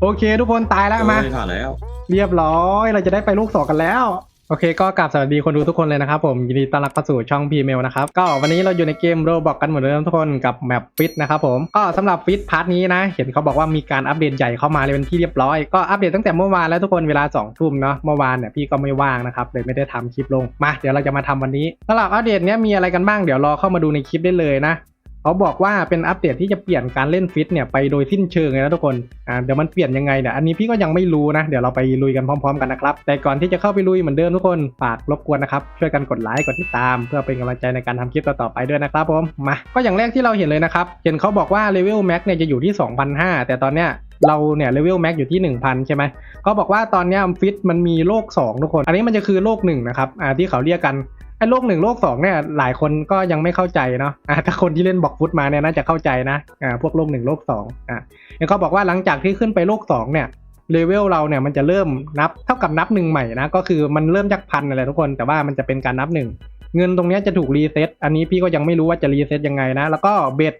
โอเค ทุกคนตายแล้วมาเอ้ยผ่านแล้ว เรียบร้อยเราจะได้ไปลูกสองกันแล้ว โอเค ก็กราบสวัสดีคนดูทุกคนเลยนะครับผมยินดีต้อนรับเข้าสู่ช่องพีเมลนะครับก็วันนี้เราอยู่ในเกมโรบอกกันเหมือนเดิมทุกคนกับแมปฟิตนะครับผมก็สำหรับฟิตพาร์ทนี้นะ เห็นเขาบอกว่ามีการอัปเดตใหญ่เข้ามาเลยเป็นที่เรียบร้อยก็อัปเดตตั้งแต่เมื่อวานแล้วทุกคนเวลา2องทุ่มเนาะเมื่อวานเนี่ยพี่ก็ไม่ว่างนะครับเลยไม่ได้ทำคลิปลงมาเดี๋ยวเราจะมาทำวันนี้สำหรับอัปเดตเนี้ยมีอะไรกันบ้างเดี๋ยวรอเข้ามาดูในคลิปได้เลยนะ เขาบอกว่าเป็นอัปเดตที่จะเปลี่ยนการเล่นฟิตเนี่ยไปโดยสิ้นเชิงเลยนะทุกคน อ่าเดี๋ยวมันเปลี่ยนยังไงเนี่ยอันนี้พี่ก็ยังไม่รู้นะ เดี๋ยวเราไปลุยกันพร้อม ๆ กันนะครับ แต่ก่อนที่จะเข้าไปลุยเหมือนเดิมทุกคนฝากรบกวนนะครับช่วยกันกดไลค์กดติดตาม เพื่อเป็นกำลังใจในการทำคลิปต่อๆไปด้วยนะครับผมมาก็อย่างแรกที่เราเห็นเลยนะครับเห็นเขาบอกว่าเลเวลแม็กเนี่ยจะอยู่ที่2,500แต่ตอนเนี้ยเราเนี่ยเลเวลแม็กอยู่ที่ 1,000 ใช่ไหมเขาบอกว่าตอนเนี้ยฟิตมันมีโลก2ทุกคน อันนี้มันจะคือโลก1นะครับอ่าที่เขาเรียกกัน ไอ้โลกหนึ่งโลกสองเนี่ยหลายคนก็ยังไม่เข้าใจเนาะอ่าถ้าคนที่เล่นบอกฟุตมาเนี่ยน่าจะเข้าใจนะอ่าพวกโลกหนึ่งโลกสองอ่าแล้วเขาบอกว่าหลังจากที่ขึ้นไปโลกสองเนี่ยเลเวลเราเนี่ยมันจะเริ่มนับเท่ากับนับหนึ่งใหม่นะก็คือมันเริ่มจากพันอะไรทุกคนแต่ว่ามันจะเป็นการนับหนึ่งเงินตรงนี้จะถูกรีเซ็ตอันนี้พี่ก็ยังไม่รู้ว่าจะรีเซ็ตยังไงนะแล้วก็เบ็ด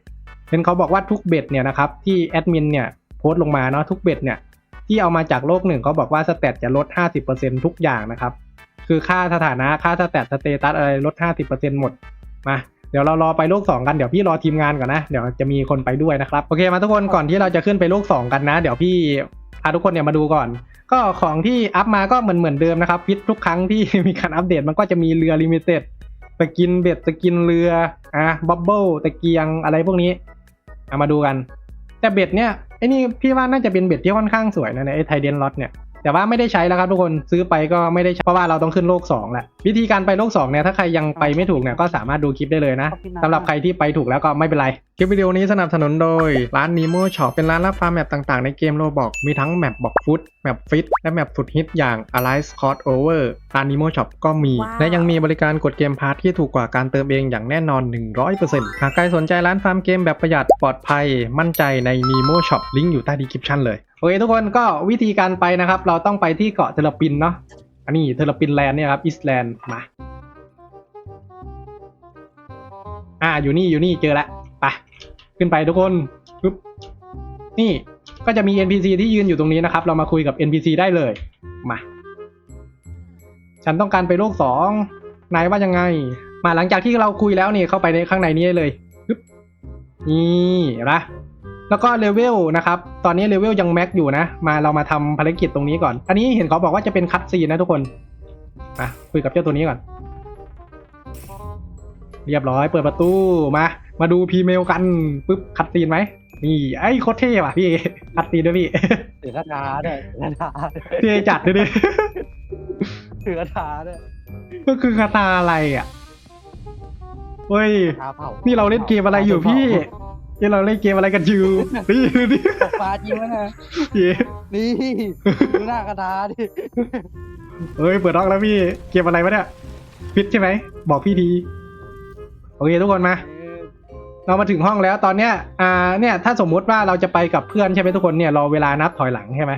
เห็นเขาบอกว่าทุกเบ็ดเนี่ยนะครับที่แอดมินเนี่ยโพสต์ลงมาเนาะทุกเบ็ดเนี่ยที่เอามาจากโลกหนึ่งเขาบอกว่าสเตตจะลด 50%ทุกอย่างนะครับ คือค่าสถานะค่าสแตทสเตตัสอะไรลด 50%หมดมาเดี๋ยวเรารอไปโลก 2 กันเดี๋ยวพี่รอทีมงานก่อนนะ เดี๋ยวจะมีคนไปด้วยนะครับโอเคมาทุกคนก่อนที่เราจะขึ้นไปโลก 2 กันนะ เดี๋ยวพี่พาทุกคนเนี่ยมาดูก่อน ก็ของที่อัพมาก็เหมือนเหมือนเดิมนะครับฟิตทุกครั้งที่มีการอัปเดตมันก็จะมีเรือลิมิเต็ดสกินเบ็ดสกินเรืออะบับเบิลตะเกียงอะไรพวกนี้เอามาดูกัน แต่เบ็ดเนี่ยไอ้นี่พี่ว่าน่าจะเป็นเบ็ดที่ค่อนข้างสวยนะเนี่ยไอ้ไทเดนล็อตเนี่ย แต่ว่าไม่ได้ใช้แล้วครับทุกคนซื้อไปก็ไม่ได้ใช้เพราะว่าเราต้องขึ้นโลก2แหละวิธีการไปโลก2เนี่ยถ้าใครยังไปไม่ถูกเนี่ยก็สามารถดูคลิปได้เลยนะสำหรับใครที่ไปถูกแล้วก็ไม่เป็นไร คลิปวิดีโอนี้สนับสนุนโดย ร้าน Nemo Shop เป็นร้านรับฟาร์มแมปต่างๆในเกมโรบอกมีทั้งแมปบอกฟุตแมปฟิตและแมปสุดฮิตอย่าง Alice Cost Over ร้าน Nemo Shop ก็มีว้าวและยังมีบริการกดเกมพาร์ทที่ถูกกว่าการเติมเองอย่างแน่นอน 100%หากใครสนใจร้านฟาร์มเกมแบบประหยัดปลอดภัย มั่นใจใน Nemo Shop ลิงก์อยู่ใต้ดีคริปชันเลย โอเคทุกคนก็วิธีการไปนะครับ เราต้องไปที่เกาะเทเลปินเนาะอันนี้เทเลปินแลนด์เนี่ยครับอิสแลนด์มา อ่าอยู่นี่อยู่นี่เจอแล้วไปขึ้นไปทุกคนปึ๊บนี่ก็จะมี NPC ที่ยืนอยู่ตรงนี้นะครับ เรามาคุยกับ NPC ได้เลยมา ฉันต้องการไปโลกสองนายว่ายังไง มาหลังจากที่เราคุยแล้วนี่เข้าไปในข้างในนี้เลยปึ๊บนี่เห็นะ แล้วก็เลเวลนะครับ ตอนนี้เลเวลยังแม็กอยู่นะ มาเรามาทำภารกิจตรงนี้ก่อน อันนี้เห็นเขาบอกว่าจะเป็นคัตซีนนะทุกคนมาคุยกับเจ้าตัวนี้ก่อน เรียบร้อยเปิดประตูมา มาดูพีเมลกันปุ๊บคัดซีนไหมนี่ไอ้โคตรเท่ว่ะพี่คัดซีนด้วยพี่ถือคาถาด้วยถือคาถาเท่จัดด้วยดิถือคาถาด้วยก็คือคาตาอะไรอะเฮ้ยคาเผานี่นี่เราเล่นเกมอะไรอยู่พี่ นี่เราเล่นเกมอะไรกันอยู่นี่ดูดิตกปลาจริงไหมนะพี่นี่ดูหน้าคาถาดิเฮ้ยเปิดล็อกแล้วพี่เกมอะไรวะเนี่ยฟิตใช่ไหมบอกพี่ทีโอเคทุกคนมา เรามาถึงห้องแล้วตอนเนี้ยอ่าเนี่ยถ้าสมมุติว่าเราจะไปกับเพื่อนใช่ไหมทุกคนเนี่ยรอเวลานับถอยหลังใช่ไหม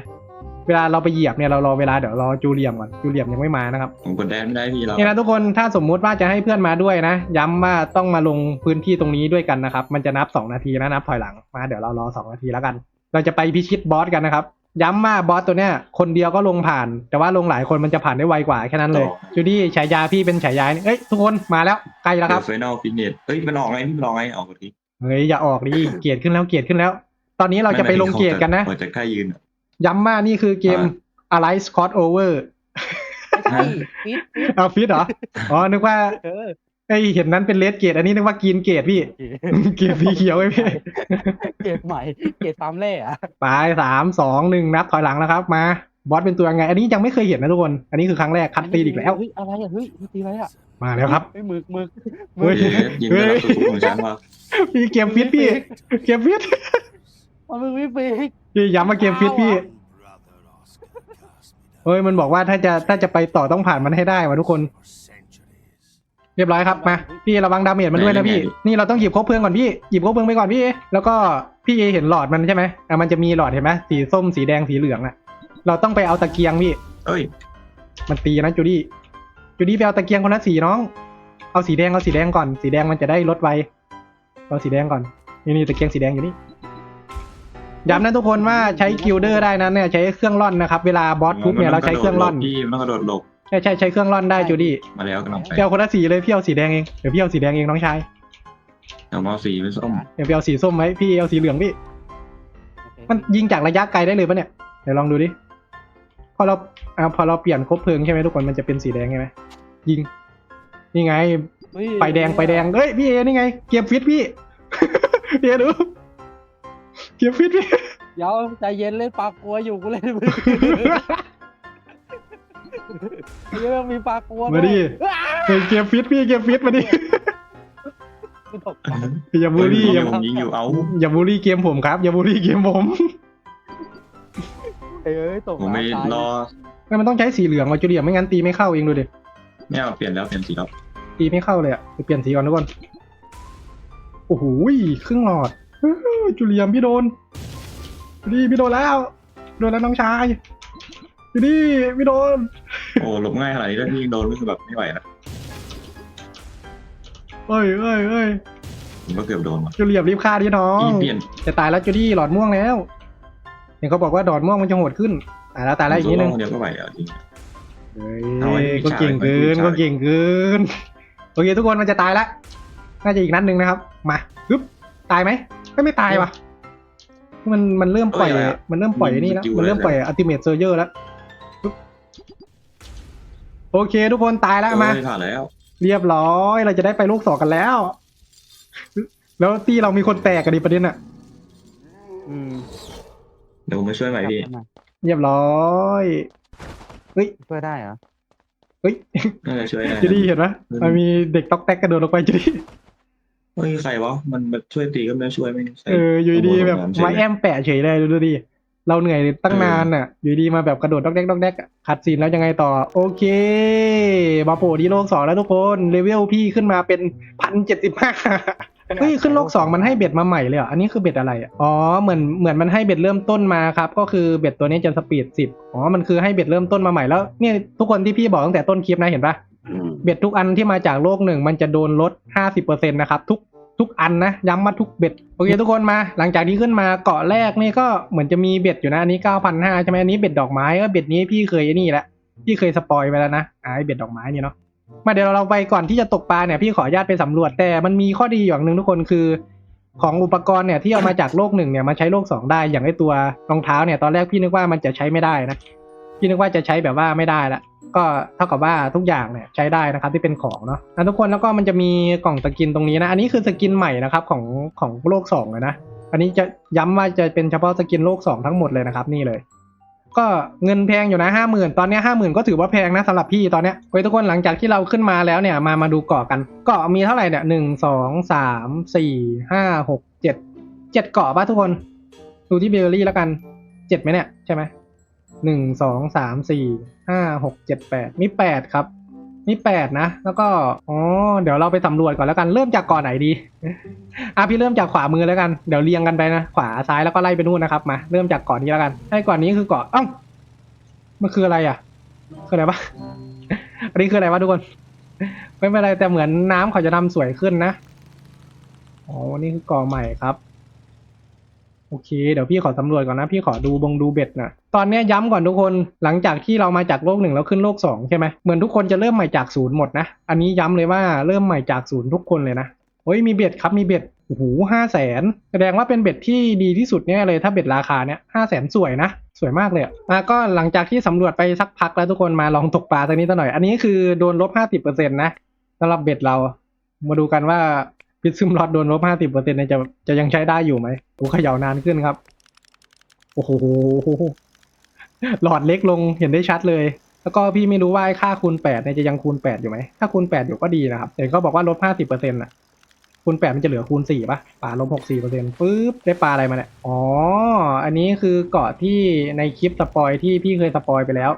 เวลาเราไปเหยียบเนี่ยเรารอเวลาเดี๋ยวรอจูเลียมก่อนจูเลียมยังไม่มานะครับผมกดแดนไม่ได้พี่เรานี่นะทุกคนถ้าสมมุติว่าจะให้เพื่อนมาด้วยนะ ย้ำว่าต้องมาลงพื้นที่ตรงนี้ด้วยกันนะครับมันจะนับ 2 นาทีนะนับถอยหลังมาเดี๋ยวเรารอ 2 นาทีแล้วกัน เราจะไปพิชิตบอสกันนะครับย้ำว่าบอสตัวเนี้ยคนเดียวก็ลงผ่าน แต่ว่าลงหลายคนมันจะผ่านได้ไวกว่าแค่นั้นเลยจูดี้ฉายาพี่เป็นฉายาเอ้ยทุกคนมาแล้วใกล้แล้วครับเฟนอลฟิตเนสเอ้ยมันออกไงพี่มันออกไงออกกดทีเฮ้ยอย่าออกดิเกียรขึ้นแล้วเกียรขึ้นแล้ว ตอนนี้เราจะไปลงเกียรกันนะเหมือนจะใกล้ยืนอะ ย้ำว่านี่คือเกมอ่ Alice Cost Over ไม่ใช่ฟิตฟิตเอาฟิตเหรอ อ๋อ นึกว่าเออไอยเห็นนั้นเป็นเลดเกต อันนี้นึกว่ากินเกตพี่ เกตสีเขียวไอ้พี่ เกตใหม่ เกตฟาร์มเล่อะไปสามสองหนึ่งนับถอยหลังแล้วครับ มา บอสเป็นตัวยังไง อันนี้ยังไม่เคยเห็นนะทุกคน อันนี้คือครั้งแรกคัดตีนอีกแล้ว เฮ้ยอะไรอะเฮ้ยตีอะไรอะมาแล้วครับเฮ้ยหมึกหมึกเฮ้ยยินดีรับสู่ของฉันว่าพี่เกมฟิตพี่ เกมฟิตมันมึงไม่ปีก พี่ย้ำมาเกมฟิตพี่ เฮ้ยมันบอกว่าถ้าจะถ้าจะไปต่อต้องผ่านมันให้ได้วะทุกคน เรียบร้อยครับมาพี่ระวังดาเมจมันด้วยนะพี่ นี่เราต้องหยิบคบเพลิงก่อนพี่หยิบคบเพลิงไปก่อนพี่ แล้วก็พี่เห็นหลอดมันใช่ไหมอะมันจะมีหลอดเห็นไหมสีส้มสีแดงสีเหลืองอะ เราต้องไปเอาตะเกียงพี่ เอ้ย มันตีนะจูดี้จูดี้ไปเอาตะเกียงคนละสีน้อง เอาสีแดงเอาสีแดงก่อน สีแดงมันจะได้ลดไวเอาสีแดงก่อนนี่นี่ตะเกียงสีแดงอยู่นี่ ย้ำนะทุกคนว่าใช้กิลเดอร์ได้นะเนี่ยใช้เครื่องร่อนนะครับ เวลาบอสทุบเนี่ยเราใช้เครื่องร่อนพี่มันต้องกระโดดหลบใช่ใช่ใช้เครื่องร่อนได้จูดี้มาแล้วกำลังไปเปียวคนละสีเลยพี่เอาสีแดงเองเดี๋ยวพี่เอาสีแดงเองน้องชายเดี๋ยวมาเอาสีเป็นส้มเดี๋ยวพี่เอาสีส้มไว้พี่เอาสีเหลืองพี่โอเคมันยิงจากระยะไกลได้เลยปะเนี่ยเดี๋ยวลองดูดิพอเราอ่าพอเราเปลี่ยนคบเพลิงใช่ไหมทุกคนมันจะเป็นสีแดงใช่ไหมยิงนี่ไงเฮ้ยไฟแดงไฟแดงเฮ้ยพี่เอนี่ไง เก็บฟิตพี่พี่เอดู เก็บฟิตพี่เดี๋ยวใจเย็นเล่นปลากลัวอยู่กูเล่นมือเดี๋ยังมีปลากลัวมาดิว้าเฮ้ยเก็บฟิตพี่เก็บฟิตมาดิวตกปลาอย่าบูลลี่อย่าผมยิงอยู่เอา อย่าบูลลี่เกมผมครับ อย่าบูลลี่เกมผมเอ้ยตกผมไม่ปลาตายรอไม่มันต้องใช้สีเหลืองมาจุเดียไม่งั้นตีไม่เข้าเองดูดิไม่เอาเปลี่ยนแล้วเปลี่ยนสีแล้วตีไม่เข้าเลยอะไปเปลี่ยนสีก่อนทุกคนโอ้โหครึ่งหลอดอื้อ จูเลียมพี่โดนจูดี้พี่โดนแล้ว โดนแล้วน้องชายจูดี้พี่โดน โอ้หลบง่ายขนาดนี้แล้วพี่ยิงโดนก็คือแบบไม่ไหวนะเอ้ยเอ้ยเอ้ยผมก็เกือบโดนว่ะจูเลียมรีบฆ่าดิน้องพี่เปลี่ยนจะตายแล้วจูดี้หลอดม่วงแล้วเห็นเขาบอกว่าดอดม่วงมันจะโหดขึ้นตายแล้วตายแล้วอีกนิดนึงคนเดียวก็ไหวอะจริง เฮ้เอาไว้ยให้ก็เก่งเกินชายก็เก่งเกิน โอเคทุกคนมันจะตายแล้ว น่าจะอีกนัดหนึ่งนะครับ มาปึ๊บ ตายไหม ไม่ไม่ตายว่ะ มันมันเริ่มปล่อยมันเริ่มปล่อยไอ้นี่แล้ว มันเริ่มปล่อยอัลติเมทเซอร์เยอร์แล้วปึ๊บโอเค ทุกคนตายแล้วมา เอ้ยผ่านแล้วเรียบร้อย เราจะได้ไปลูกสองกันแล้ว แล้วที่เรามีคนแตกกันดิประเด็นอะอืมเดี๋ยวผมมาช่วยใหม่พี่เรียบร้อยช่วยได้เหรอ เฮ้ย น่าจะช่วยได้จูดี้เห็นไหมอืมมันมีเด็กต๊อกแตกกระโดดลงไปจูดี้ เฮ้ยใครวะมันแบบช่วยตีก็ไม่ช่วยไม่ใช่เอออยู่ดีๆแบบขโมยของน้ำเฉยมาแอมแปะเฉยเลยดูดิเราเหนื่อยตั้งนานอะ อยู่ดีมาแบบกระโดดดอกแดกดอกแดกอะขัดซีนแล้วยังไงต่อ โอเค มาโผล่ที่โลกสองแล้วทุกคนเลเวลพี่ขึ้นมาเป็นพันเจ็ดสิบห้าเฮ้ยขึ้นโลกสองมันให้เบ็ดมาใหม่เลยเหรออันนี้คือเบ็ดอะไรอะอ๋อเหมือนเหมือนมันให้เบ็ดเริ่มต้นมาครับ ก็คือเบ็ดตัวนี้จะสปีดสิบอ๋อมันคือให้เบ็ดเริ่มต้นมาใหม่แล้วเนี่ยทุกคนที่พี่บอกตั้งแต่ต้นคลิปนะเห็นปะ เบ็ดทุกอันที่มาจากโลกหนึ่งมันจะโดนลด50%นะครับ ทุกทุกอันนะ ย้ำว่าทุกเบ็ด โอเคทุกคนมา หลังจากที่ขึ้นมาเกาะแรกนี่ก็เหมือนจะมีเบ็ดอยู่นะ อันนี้9,500ใช่ไหมอันนี้เบ็ดดอกไม้ก็เบ็ดนี้พี่เคยนี่แหละพี่เคยสปอยไปแล้วนะอ่าไอเบ็ดดอกไม้นี่เนาะมาเดี๋ยวเราไปก่อนที่จะตกปลาเนี่ยพี่ขออนุญาตไปสำรวจแต่มันมีข้อดีอย่างหนึ่งทุกคนคือ ของอุปกรณ์เนี่ยที่เอามาจากโลกหนึ่งเนี่ยมาใช้โลกสองได้อย่างไอตัวรองเท้าเนี่ยตอนแรกพี่นึกว่ามันจะใช้ไม่ได้นะ พี่นึกว่าจะใช้แบบว่าไม่ได้ละก็เท่ากับว่าทุกอย่างเนี่ยใช้ได้นะครับที่เป็นของเนาะอะทุกคนแล้วก็มันจะมีกล่องสกินตรงนี้นะ อันนี้คือสกินใหม่นะครับของของโลกสองเลยนะ อันนี้จะย้ำว่าจะเป็นเฉพาะสกินโลกสองทั้งหมดเลยนะครับนี่เลย ก็เงินแพงอยู่นะห้าหมื่นตอนนี้ห้าหมื่นก็ถือว่าแพงนะสำหรับพี่ตอนเนี้ยโอ้ยทุกคนหลังจากที่เราขึ้นมาแล้วเนี่ยมามาดูเกาะกันเกาะมีเท่าไหร่เนี่ยหนึ่งสองสามสี่ห้าหกเจ็ดเจ็ดเกาะป่ะทุกคน ดูที่เบลลี่แล้วกันเจ็ดไหมเนี่ยใช่ไหม หนึ่งสองสามสี่ห้าหกเจ็ดแปดมีแปดครับ มีแปดนะ แล้วก็อ๋อเดี๋ยวเราไปสำรวจก่อนแล้วกันเริ่มจากเก่อนไหนดีอะพี่เริ่มจากขวามือแล้วกันเดี๋ยวเรียงกันไปนะขวาซ้ายแล้วก็ไล่ไปนู่นนะครับมาเริ่มจากเก่อนนี้แล้วกันให้ก่อนนี้คือเกาะเอ้ามันคืออะไรอะคืออะไรวะอันนี้คืออะไรวะทุกคนไม่เป็นไรแต่เหมือนน้ำเขาจะทำสวยขึ้นนะอ๋อนี่คือเก่อใหม่ครับ โอเค เดี๋ยวพี่ขอสำรวจก่อนนะ พี่ขอดูบงดูเบ็ดนะตอนนี้ย้ำก่อนทุกคนหลังจากที่เรามาจากโลกหนึ่งแล้วขึ้นโลกสองใช่ไหมเหมือนทุกคนจะเริ่มใหม่จากศูนย์หมดนะ อันนี้ย้ำเลยว่าเริ่มใหม่จากศูนย์ทุกคนเลยนะเฮ้ยมีเบ็ดครับมีเบ็ดโอ้โหห้าแสนแสดงว่าเป็นเบ็ดที่ดีที่สุดเนี่ยเลยถ้าเบ็ดราคาเนี่ยห้าแสนสวยนะ สวยมากเลยอะก็หลังจากที่สำรวจไปสักพักแล้วทุกคนมาลองตกปลาสักนิดสักหน่อย อันนี้คือโดนลบห้าสิบเปอร์เซ็นต์นะสำหรับเบ็ดเรามาดูกันว่า พิซซึมลอดโดนลบห้าสิบเปอร์เซ็นต์เนี่ยจะจะยังใช้ได้อยู่ไหมโอ้เขย่านานขึ้นครับ โอ้โหหลอดเล็กลงเห็นได้ชัดเลย แล้วก็พี่ไม่รู้ว่าไอ้ค่าคูณแปดเนี่ยจะยังคูณแปดอยู่ไหม ถ้าคูณแปดอยู่ก็ดีนะครับเห็นก็บอกว่าลบห้าสิบเปอร์เซ็นต์ะคูณแปดมันจะเหลือคูณสี่ปะปลาลบหกสี่เปอร์เซ็นต์ปึ๊บได้ปลาอะไรมาเนี่ย อ๋อ อันนี้คือเกาะที่ในคลิปสปอยที่พี่เคยสปอยไปแล้ว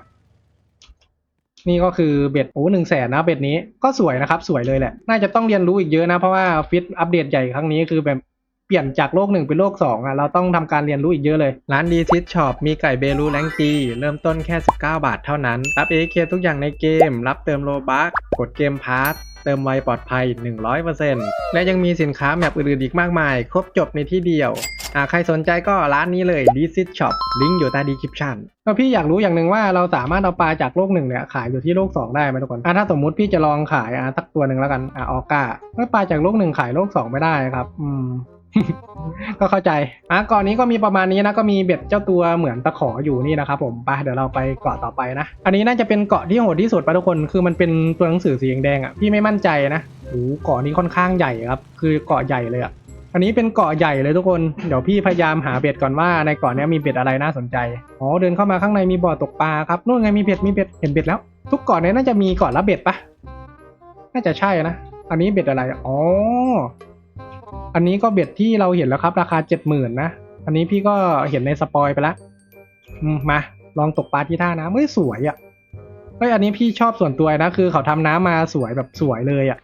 นี่ก็คือเบ็ดโอ้หนึ่งแสนนะเบ็ดนี้ก็สวยนะครับ สวยเลยแหละ น่าจะต้องเรียนรู้อีกเยอะนะ เพราะว่าฟิตอัปเดตใหญ่ครั้งนี้คือแบบเปลี่ยนจากโลกหนึ่งเป็นโลกสองอะเราต้องทำการเรียนรู้อีกเยอะเลย ร้านดีซิช็อปมีไก่เบลูแรงจีเริ่มต้นแค่ 19 บาทเท่านั้น รับเอเคทุกอย่างในเกม รับเติมโลบัคกดเกมพาร์ทเติมไวปลอดภัย 100%และยังมีสินค้าแมปอื่นๆอีกมากมาย ครบจบในที่เดียว อ่าใครสนใจก็ร้านนี้เลย d i s i t Shop ลิงก์อยู่ใต้ description ก็พี่อยากรู้อย่างหนึ่งว่าเราสามารถเอาปลาจากโลกหนึ่งเนี่ยขายอยู่ที่โลกสองได้ไหมทุกคนอ่าถ้าสมมุติพี่จะลองขายอ่าสักตัวหนึ่งแล้วกันอ่าออก้าเมื่อปลาจากโลกหนึ่งขายโลกสองไม่ได้ครับอืมก็เข้าใจ อะก่อนนี้ก็มีประมาณนี้นะ ก็มีเบ็ดเจ้าตัวเหมือนตะขออยู่นี่นะครับผมไปเดี๋ยวเราไปเกาะต่อไปนะ อันนี้น่าจะเป็นเกาะที่โหดที่สุดปะทุกคน คือมันเป็นตัวหนังสือสีแดงอะ พี่ไม่มั่นใจนะโอ้เกาะนี้ค่อนข้างใหญ่ครับ คือเกาะใหญ่เลยอะ อันนี้เป็นเกาะใหญ่เลยทุกคน เดี๋ยวพี่พยายามหาเบ็ดก่อนว่าในเกาะนี้มีเบ็ดอะไรน่าสนใจ อ๋อเดินเข้ามาข้างในมีบ่อตกปลาครับนู่นไงมีเบ็ดมีเบ็ดเห็นเบ็ดแล้ว ทุกเกาะนี้น่าจะมีเกาะละเบ็ดปะน่าจะใช่นะ อันนี้เบ็ดอะไร อ๋อ อันนี้ก็เบ็ดที่เราเห็นแล้วครับ ราคาเจ็ดหมื่นนะ อันนี้พี่ก็เห็นในสปอยไปแล้วมา ลองตกปลาที่ท่าน้ำเฮ้ยสวยอะ่ะ เฮ้ยอันนี้พี่ชอบส่วนตัวนะคือเขาทำน้ำมาสวยแบบสวยเลยอะ่ะ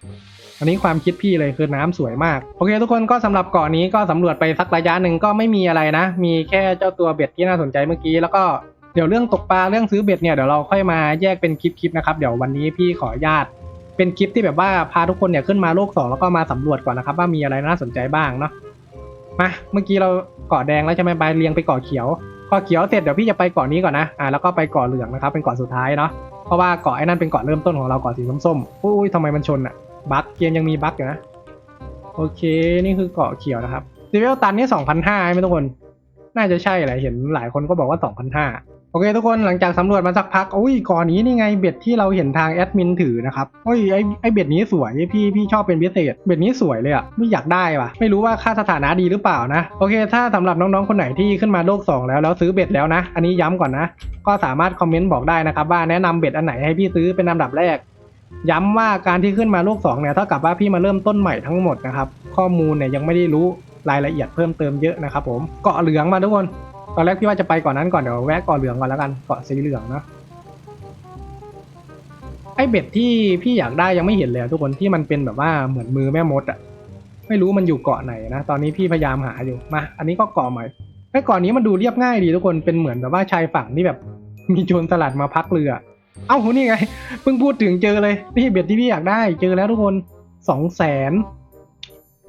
อันนี้ความคิดพี่เลยคือน้ำสวยมาก โอเค ทุกคนก็สำหรับเกาะนี้ก็สำรวจไปสักระยะหนึ่งก็ไม่มีอะไรนะ มีแค่เจ้าตัวเบ็ดที่น่าสนใจเมื่อกี้แล้วก็เดี๋ยวเรื่องตกปลาเรื่องซื้อเบ็ดเนี่ยเดี๋ยวเราค่อยมาแยกเป็นคลิปๆนะครับเดี๋ยววันนี้พี่ขออนุญาตเป็นคลิปที่แบบว่าพาทุกคนเนี่ยขึ้นมาโลกสองแล้วก็มาสำรวจก่อนนะครับ ว่ามีอะไรน่าสนใจบ้างเนาะมาเมื่อกี้เราเกาะแดงแล้วใช่ไหมไปเรียงไปเกาะเขียวเกาะเขียวเสร็จเดี๋ยวพี่จะไปเกาะนี้ก่อนนะอ่าแล้วก็ไปเกาะเหลืองนะครับเป็นเกาะสุดท้ายเนาะเพราะว่าเกาะไอ้นั่นเป็นเกาะเริ่มต้นของเราเกาะสีส้มๆอุ้ยทำไมมันชนอะ บั๊กเกมยังมีบั๊กอยู่นะ โอเค นี่คือเกาะเขียวนะครับซีเวลตันนี่สองพันห้าไหมทุกคน น่าจะใช่แหละเห็นหลายคนก็บอกว่าสองพันห้าโอเคทุกคนหลังจากสำรวจมาสักพักโอ้ยเก่อนนี้นี่ไงเบ็ดที่เราเห็นทางแอดมินถือนะครับโอ้ยไอไอเบ็ดนี้สวยพี่พี่ชอบเป็นพิเศษเบ็ดนี้สวยเลยอะไม่อยากได้ว่ะ ไม่รู้ว่าค่าสถานะดีหรือเปล่านะโอเค ถ้าสำหรับน้องๆคนไหนที่ขึ้นมาโลก 2 แล้วแล้วซื้อเบ็ดแล้วนะ อันนี้ย้ำก่อนนะ ก็สามารถคอมเมนต์บอกได้นะครับว่าแนะนำเบ็ดอันไหนให้พี่ซื้อเป็นลำดับแรก ย้ำว่าการที่ขึ้นมาโลก2เนี่ยเท่ากับว่าพี่มาเริ่มต้นใหม่ทั้งหมดนะครับ ข้อมูลเนี่ยยังไม่ได้รู้รายละเอียดเพิ่มเติมเยอะนะครับผมเกาะเหลืองมาทุกคนตอนแรกพี่ว่าจะไปก่อนนั้นก่อนเดี๋ยวแวะเกาะเหลืองก่อนแล้วกันเกาะสีเหลืองนะไอเบ็ดที่พี่อยากได้ยังไม่เห็นเลยทุกคนที่มันเป็นแบบว่าเหมือนมือแม่มดอะไม่รู้มันอยู่เกาะไหนนะตอนนี้พี่พยายามหาอยู่มาอันนี้ก็เกาะใหม่ไอเกาะนี้มันดูเรียบง่ายดีทุกคนเป็นเหมือนแบบว่าชายฝั่งที่แบบ มีโจรสลัดมาพักเรือ เอ้านี่ไง เพิ่งพูดถึงเจอเลย นี่เบ็ดที่พี่อยากได้ เจอแล้วทุกคนสองแสน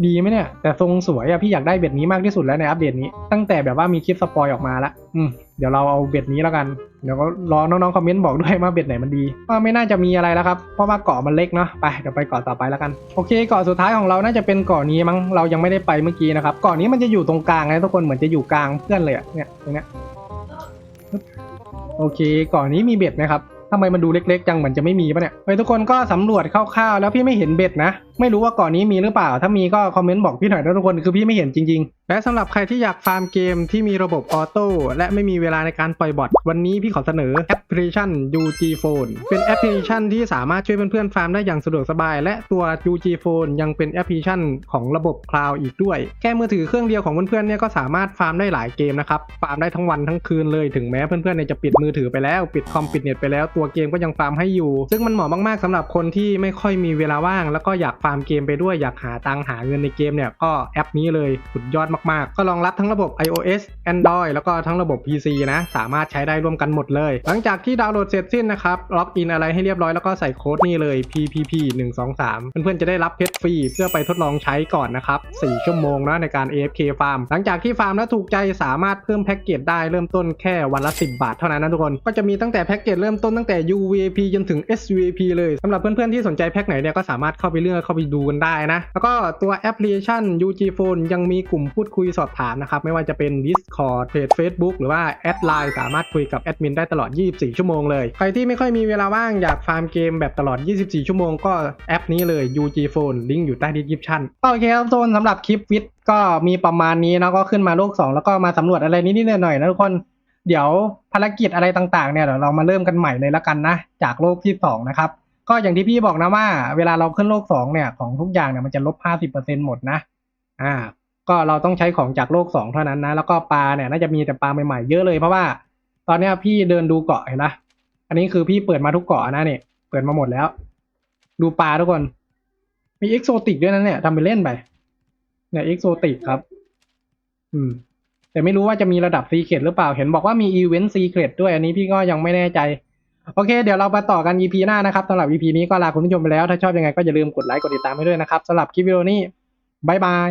ดีไหมเนี่ย แต่ทรงสวยอะพี่อยากได้เบ็ดนี้มากที่สุดแล้วในอัปเดตนี้ ตั้งแต่แบบว่ามีคลิปสปอยออกมาละอืมเดี๋ยวเราเอาเบ็ดนี้แล้วกัน เดี๋ยวก็รอน้องๆคอมเมนต์บอกด้วยว่าเบ็ดไหนมันดีว่าไม่น่าจะมีอะไรแล้วครับ เพราะว่าเกาะมันเล็กเนาะ ไปเดี๋ยวไปเกาะต่อไปแล้วกัน โอเคเกาะสุดท้ายของเราน่าจะเป็นเกาะนี้มั้ง เรายังไม่ได้ไปเมื่อกี้นะครับ เกาะนี้มันจะอยู่ตรงกลางนะทุกคน เหมือนจะอยู่กลางเพื่อนเลยอะเนี่ยตรงเนี้ย โอเคเก่อนนี้มีเบ็ดไหมครับ ทำไมมันดูเล็กๆจังเหมือนจะไม่มีปะเนี่ยเฮ้ยทุกคนก็สำรวจคร่าวๆแล้วพี่ไม่เห็นเบ็ดนะไม่รู้ว่าก่อนนี้มีหรือเปล่า ถ้ามีก็คอมเมนต์บอกพี่หน่อยนะทุกคนคือพี่ไม่เห็นจริงๆ และสำหรับใครที่อยากฟาร์มเกมที่มีระบบออโต้และไม่มีเวลาในการปล่อยบอทวันนี้พี่ขอเสนอแอปพลิเคชัน UG Phone เป็นแอปพลิเคชันที่สามารถช่วยเพื่อนๆฟาร์มได้อย่างสะดวกสบาย และตัว UG Phone ยังเป็นแอปพลิเคชันของระบบคลาวด์อีกด้วย แค่มือถือเครื่องเดียวของเพื่อนๆเนี่ยก็สามารถฟาร์มได้หลายเกมนะครับฟาร์มได้ทั้งวันทั้งคืนเลยถึงแม้เพื่อนๆเนี่ยจะปิดมือถือไปแล้วปิดคอมปิดเน็ตไปแล้วตัวเกมก็ยังฟาร์มให้อยู่ ซึ่งมันเหมาะมากๆสำหรับคนที่ไม่ค่อยมีเวลาว่างแล้วก็อยากฟาร์มเกมไปด้วยอยากหาตังหาเงินในเกมเนี่ยก็แอปนี้เลยสุดยอดมากๆ ก็รองรับทั้งระบบ iOS Android แล้วก็ทั้งระบบ PC นะ สามารถใช้ได้ร่วมกันหมดเลย หลังจากที่ดาวน์โหลดเสร็จสิ้นนะครับล็อกอินอะไรให้เรียบร้อยแล้วก็ใส่โค้ดนี่เลย PPP 1 2 3เพื่อนๆจะได้รับเพชรฟรีเพื่อไปทดลองใช้ก่อนนะครับ 4 ชั่วโมงนะในการ AFK ฟาร์ม หลังจากที่ฟาร์มแล้วถูกใจสามารถเพิ่มแพ็กเกจได้เริ่มต้นแค่วันละ 10 บาทเท่านั้นนะทุกคน ก็จะมีตั้งแต่แพ็กเกจเริ่มต้นตั้งแต่ UVP จนถึง SVP เลยสำหรับเพื่อนๆที่สนใจแพ็กไหนเนี่ยก็สามารถเข้าไปเลือกเข้าไปดูกันได้นะ แล้วก็ตัวแอปพลิเคชัน UG Phone ยังมีกลุ่มพูดคุยสอบถามนะครับ ไม่ว่าจะเป็น Discord เพจ Facebook หรือว่าแอดไลน์สามารถคุยกับแอดมินได้ตลอด 24 ชั่วโมงเลย ใครที่ไม่ค่อยมีเวลาว่างอยากฟาร์มเกมแบบตลอด 24 ชั่วโมงก็แอปนี้เลย UG Phone ลิงก์อยู่ใต้ description โอเคครับโซนสำหรับคลิปวิดก็มีประมาณนี้นะก็ขึ้นมาโลก 2 แล้วก็มาสำรวจอะไรนิดๆหน่อยๆนะทุกคนเดี๋ยวภารกิจอะไรต่างๆเนี่ยเดี๋ยวเรามาเริ่มกันใหม่เลยละกันนะ จากโลกที่สองนะครับ ก็อย่างที่พี่บอกนะว่า เวลาเราขึ้นโลกสองเนี่ยของทุกอย่างเนี่ยมันจะลบห้าสิบเปอร์เซ็นหมดนะ อ่า ก็เราต้องใช้ของจากโลกสองเท่านั้นนะ แล้วก็ปลาเนี่ยน่าจะมีแต่ปลาใหม่ๆเยอะเลยเพราะว่า ตอนเนี้ยพี่เดินดูเกาะเห็นปะอันนี้คือพี่เปิดมาทุกเกาะนะเนี่ยเปิดมาหมดแล้ว ดูปลาทุกคน มีเอ็กโซติกด้วยนะเนี่ยทำไปเล่นไปเนี่ยเอ็กโซติกครับ อืม แต่ไม่รู้ว่าจะมีระดับซีเครตหรือเปล่าเห็นบอกว่ามีอีเวนต์ซีเครตด้วยอันนี้พี่ก็ยังไม่แน่ใจ โอเค เดี๋ยวเรามาต่อกัน EP หน้านะครับสำหรับ EP นี้ก็ลาคุณผู้ชมไปแล้ว ถ้าชอบยังไงก็อย่าลืมกดไลค์กดติดตามให้ด้วยนะครับสำหรับคลิปวิดีโอนี้บายบาย